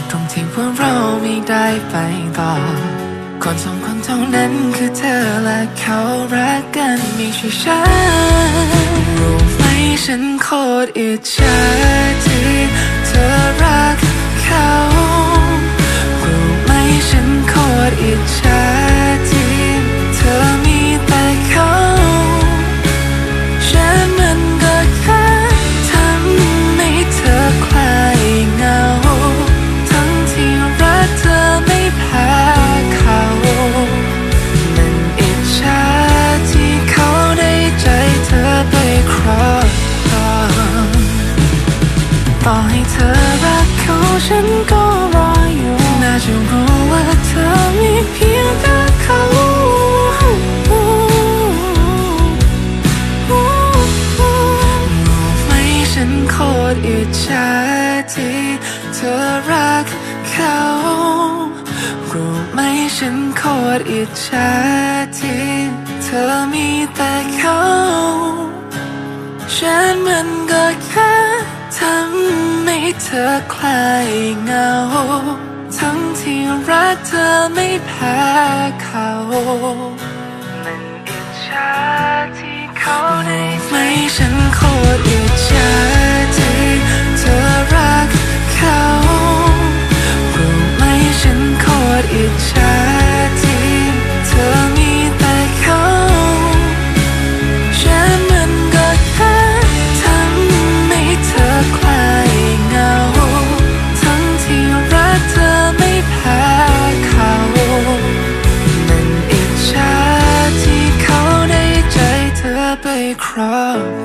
จ็บตรงที่ว่าเราไม่ได้ไปต่อ คนสองคนเท่านั้นคือเธอและเขารักกันไม่ใช่ฉันรู้ไหมฉันโคตรอิจฉาที่เธอรักเขารู้ไหมฉันโคตรอิจฉา ก็รออยู่ น่าจะรู้ว่าเธอมีเพียงแต่เขารู้ไหมฉันโคตรอิจฉาที่เธอรักเขารู้ไหมฉันโคตรอิจฉาที่เธอมีแต่เขาฉันมัน เธอคลายเงา ทั้งที่รักเธอไม่แพ้ 被 cry。